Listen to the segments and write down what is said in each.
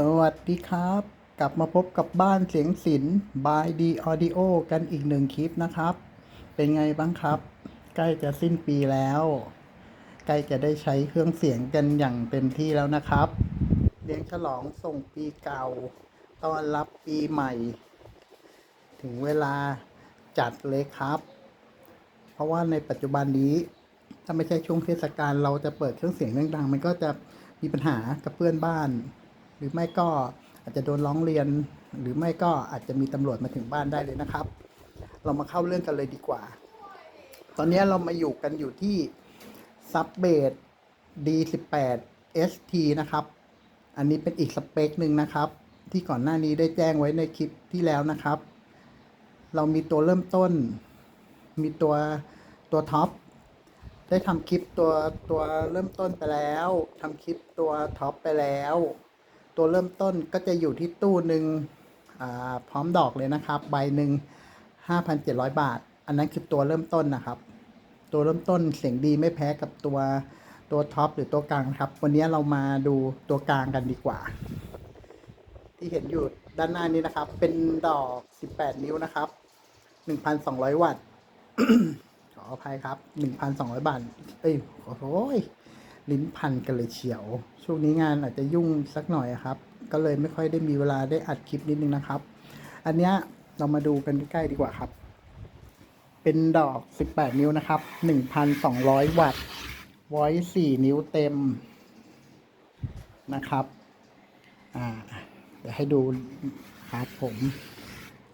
สวัสดีครับ กลับมาพบกับบ้านเสียงศิลป์ by D Audio กันอีกหนึ่งคลิปนะครับ เป็นไงบ้างครับ ใกล้จะสิ้นปีแล้ว ใกล้จะได้ใช้เครื่องเสียงกันอย่างเต็มที่แล้วนะครับเลี้ยงฉลองส่งปีเก่าต้อนรับปีใหม่ ถึงเวลาจัดเลยครับ เพราะว่าในปัจจุบันนี้ ถ้าไม่ใช่ช่วงเทศกาลเราจะเปิดเครื่องเสียงดังๆมันก็จะมีปัญหากับเพื่อนบ้าน รือไม่ก็อาจจะโดนร้องเรียน หรือไม่ก็อาจจะมีตำรวจมาถึงบ้านได้เลยนะครับ เรามาเข้าเรื่องกันเลยดีกว่า ตอนนี้เรามาอยู่กันอยู่ที่ซับเบด D18 ST นะครับ อันนี้เป็นอีกสเปคหนึ่งนะครับ ที่ก่อนหน้านี้ได้แจ้งไว้ในคลิปที่แล้วนะครับ เรามีตัวเริ่มต้น มีตัวตัวท็อปได้ทำคลิปตัวตัวเริ่มต้นไปแล้วทำคลิปตัวท็อปไปแล้ว ตัวเริ่มต้นก็จะอยู่ที่ตู้หนึ่งพร้อมดอกเลยนะครับ ใบหนึ่ง5,700 บาท อันนั้นคือตัวเริ่มต้นนะครับ ตัวเริ่มต้นเสียงดีไม่แพ้กับตัวตัวท็อปหรือตัวกลางครับ วันนี้เรามาดูตัวกลางกันดีกว่า ที่เห็นอยู่ด้านหน้านี้นะครับ เป็นดอก 18 นิ้วนะครับ 1,200 วัตต์ขออภัยครับ 1,200 บาท เอ้ย โอ้โหย ลิ้นพันกันเลยเฉียว ช่วงนี้งานอาจจะยุ่งสักหน่อยครับ ก็เลยไม่ค่อยได้มีเวลาได้อัดคลิปนิดนึงนะครับ อันเนี้ยเรามาดูกันใกล้ดีกว่าครับ เป็นดอก 18 นิ้วนะครับ 1,200 วัตต์ไว้4นิ้วเต็มนะครับ อ่าเดี๋ยวให้ดูครับผม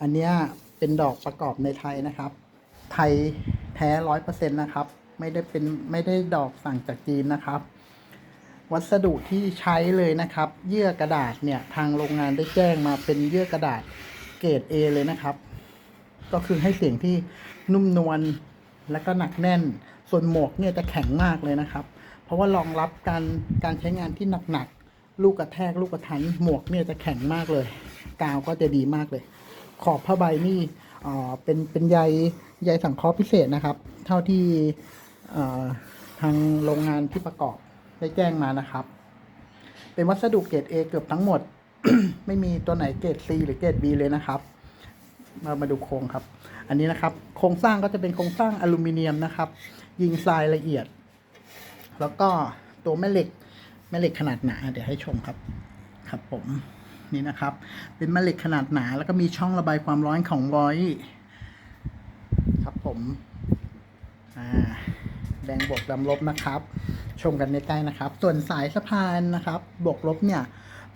อันเนี้ยเป็นดอกประกอบในไทยนะครับ ไทยแท้ร้อยเปอร์เซ็นต์นะครับ ไม่ได้เป็นไม่ได้ดอกสั่งจากจีนนะครับ วัสดุที่ใช้เลยนะครับ เยื่อกระดาษเนี่ยทางโรงงานได้แจ้งมาเป็นเยื่อกระดาษเกรด A เลยนะครับ ก็คือให้เสียงที่นุ่มนวลและก็หนักแน่น ส่วนหมวกเนี่ยจะแข็งมากเลยนะครับ เพราะว่ารองรับการการใช้งานที่หนักๆ ลูกกระแทกลูกกระทันหมวกเนี่ยจะแข็งมากเลย กาวก็จะดีมากเลย ขอบผ้าใบนี่เอ่อเป็นเป็นใยใยสังเคราะห์พิเศษนะครับ เท่าที่ ทางโรงงานที่ประกอบได้แจ้งมานะครับ เป็นวัสดุเกรด A เกือบทั้งหมด ไม่มีตัวไหนเกรด C หรือเกรด B เลยนะครับ เรามาดูโครงครับ อันนี้นะครับ โครงสร้างก็จะเป็นโครงสร้างอลูมิเนียมนะครับ ยิงทรายละเอียด แล้วก็ตัวแม่เหล็กแม่เหล็กขนาดหนา เดี๋ยวให้ชมครับ ครับผมนี่นะครับ เป็นแม่เหล็กขนาดหนา แล้วก็มีช่องระบายความร้อนของร้อย ครับผม อ่า แดงบวกดำลบนะครับ ชมกันใกล้ๆนะครับ ส่วนสายสะพานนะครับ บวกลบเนี่ย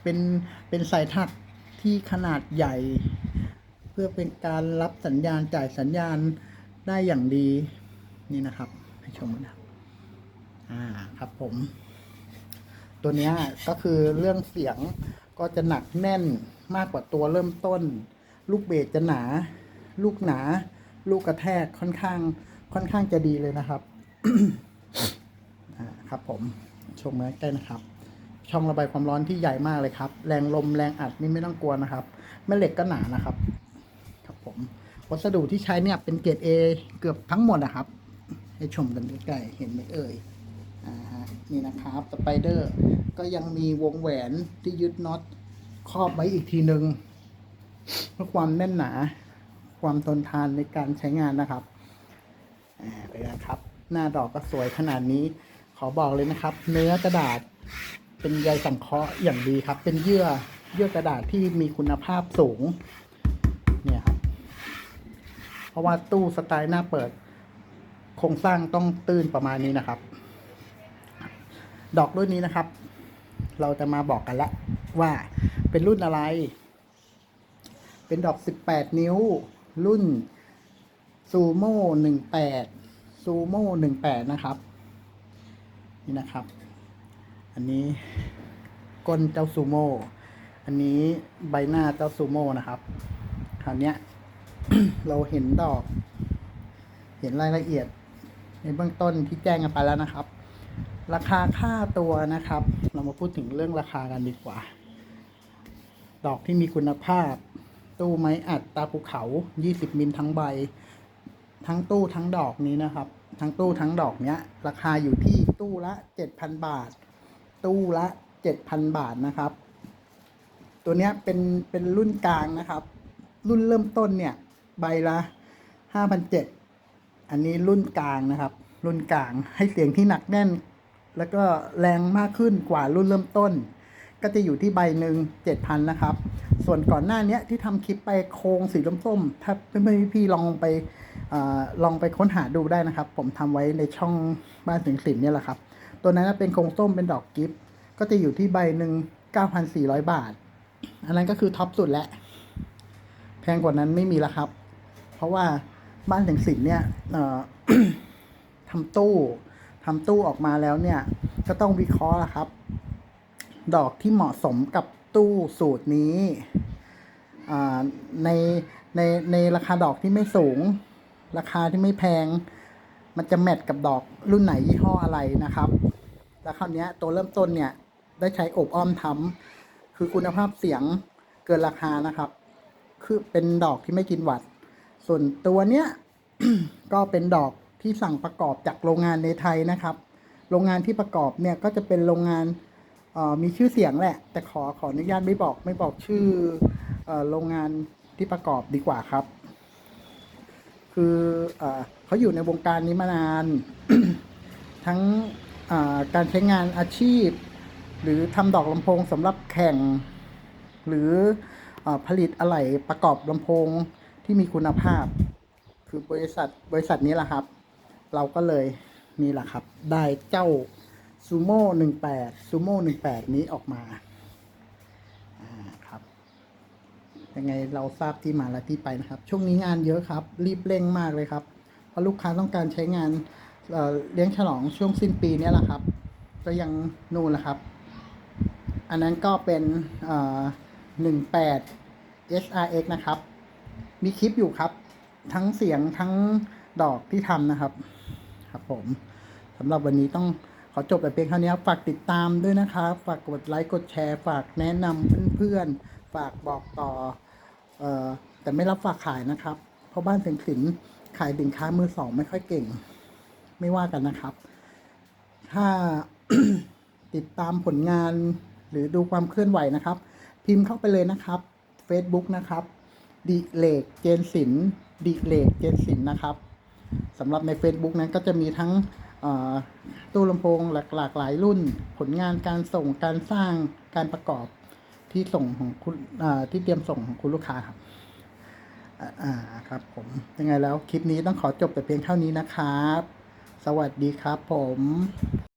เป็นเป็นสายถักที่ขนาดใหญ่ เพื่อเป็นการรับสัญญาณจ่ายสัญญาณได้อย่างดีนี่นะครับให้ชมนะครับอ่าครับผม ตัวนี้ก็คือเรื่องเสียงก็จะหนักแน่นมากกว่าตัวเริ่มต้น ลูกเบสจะหนา ลูกหนา ลูกกระแทกค่อนข้าง ค่อนข้างจะดีเลยนะครับ ครับผมชมมาใกล้นะครับ ช่องระบายความร้อนที่ใหญ่มากเลยครับ แรงลมแรงอัดนี่ไม่ต้องกลัวนะครับแม่เหล็กก็หนานะครับ ครับผมวัสดุที่ใช้เนี่ยเป็นเกรด A เกือบทั้งหมดนะครับ ให้ชมกันใกล้ๆเห็นไหมเอ่ยอ่านี่นะครับสไปเดอร์ก็ยังมีวงแหวนที่ยึดน็อตครอบไว้อีกทีหนึ่งเพื่อความแน่นหนา ความทนทานในการใช้งานนะครับอ่าไปนะครับ หน้าดอกก็สวยขนาดนี้ ขอบอกเลยนะครับ เนื้อกระดาษเป็นใยสังเคราะห์อย่างดีครับ เป็นเยื่อเยื่อกระดาษที่มีคุณภาพสูงเนี่ยครับเพราะว่าตู้สไตล์หน้าเปิด โครงสร้างต้องตื้นประมาณนี้นะครับ ดอกรุ่นนี้นะครับ เราจะมาบอกกันล้วว่าเป็นรุ่นอะไร เป็นดอก 18 นิ้ว รุ่นซูโม่18 ซูโม่18นะครับ นี่นะครับ อันนี้ก้นเจ้าซูโม่อันนี้ใบหน้าเจ้าซูโม่นะครับคราวนี้เราเห็นดอก เห็นรายละเอียด ในเบื้องต้นที่แจ้งกันไปแล้วนะครับ ราคาค่าตัวนะครับ เรามาพูดถึงเรื่องราคากันดีกว่า ดอกที่มีคุณภาพ ตู้ไม้อัดตาภูเขา 20 มิลทั้งใบ ทั้งตู้ทั้งดอกนี้นะครับ ทั้งตู้ทั้งดอกเนี้ย ราคาอยู่ที่ตู้ละ7,000บาท ตู้ละ7,000บาทนะครับ ตัวเนี้ยเป็นเป็นรุ่นกลางนะครับ รุ่นเริ่มต้นเนี่ย ใบละห้าพันเจ็ดอันนี้รุ่นกลางนะครับ รุ่นกลางให้เสียงที่หนักแน่น แล้วก็แรงมากขึ้นกว่ารุ่นเริ่มต้น ก็จะอยู่ที่ใบหนึ่งเจ็ดพันนะครับ ส่วนก่อนหน้านี้ที่ทำคลิปไปโครงสีส้มๆถ้าเพื่อนๆพี่ลองไป ลองไปค้นหาดูได้นะครับ ผมทำไว้ในช่องบ้านสิงสินเนี่ยแหละครับ ตัวนั้นเป็นโครงส้มเป็นดอกกิฟต์ก็จะอยู่ที่ใบหนึ่งเก้าพันสี่ร้อยบาท อันนั้นก็คือท็อปสุดแล้วแพงกว่านั้นไม่มีแล้วครับ เพราะว่าบ้านสิงสินเนี่ยทำตู้ทำตู้ออกมาแล้วเนี่ย ก็ต้องวิเคราะห์ละครับ ดอกที่เหมาะสมกับตู้สูตรนี้ในในในราคาดอกที่ไม่สูง ราคาที่ไม่แพง มันจะแมทกับดอกรุ่นไหนยี่ห้ออะไรนะครับ แล้วคราวนี้ตัวเริ่มต้นเนี่ยได้ใช้อบอ้อมทำคือคุณภาพเสียงเกินราคานะครับ คือเป็นดอกที่ไม่กินหวัด ส่วนตัวเนี้ยก็เป็นดอกที่สั่งประกอบจากโรงงานในไทยนะครับ โรงงานที่ประกอบเนี่ยก็จะเป็นโรงงานมีชื่อเสียงแหละ แต่ขอขออนุญาตไม่บอกไม่บอกชื่ออโรงงานที่ประกอบดีกว่าครับ คือเอเขาอยู่ในวงการนี้มานาน ทั้งการใช้งานอาชีพ หรือทำดอกลำโพงสำหรับแข่ง หรืออผลิตอะไหล่ประกอบลำโพงที่มีคุณภาพ คือบริษัทบริษัทนี้แหละครับ เราก็เลยนี่แหละครับ ได้เจ้าซูโม่หนึ่งแปดซูโม่หนึ่งแปดนี้ออกมาครับ ยังไงเราทราบที่มาและที่ไปนะครับ ช่วงนี้งานเยอะครับ รีบเร่งมากเลยครับ เพราะลูกค้าต้องการใช้งานเเลี้ยงฉลองช่วงสิ้นปีนี้แหละครับ ก็ยังนู่นแหละครับ อันนั้นก็เป็นหนึ่งแปด SRX นะครับ มีคลิปอยู่ครับ ทั้งเสียงทั้งดอกที่ทำนะครับ ครับผมสำหรับวันนี้ต้องขอจบแต่เพียงเท่านี้ฝากติดตามด้วยนะครับ ฝากกดไลค์ กดแชร์ ฝากแนะนำเพื่อนๆ ฝากบอกต่อออแต่ไม่รับฝากขายนะครับ เพราะบ้านเสียงสินขายสินค้ามือสองไม่ค่อยเก่ง ไม่ว่ากันนะครับ ถ้าติดตามผลงานหรือดูความเคลื่อนไหวนะครับ พิมพ์เข้าไปเลยนะครับ Facebook นะครับ ดิเลกเจนสินดิเลกเจนสินนะครับสำหรับใน Facebook นั้นก็จะมีทั้งตู้ลำโพงหลากหลายรุ่น ผลงานการส่งการสร้างการประกอบ ที่ส่งของคุณที่เตรียมส่งของคุณลูกค้าครับอ่าครับผมยังไงแล้วคลิปนี้ต้องขอจบแต่เพียงเท่านี้นะครับ สวัสดีครับผม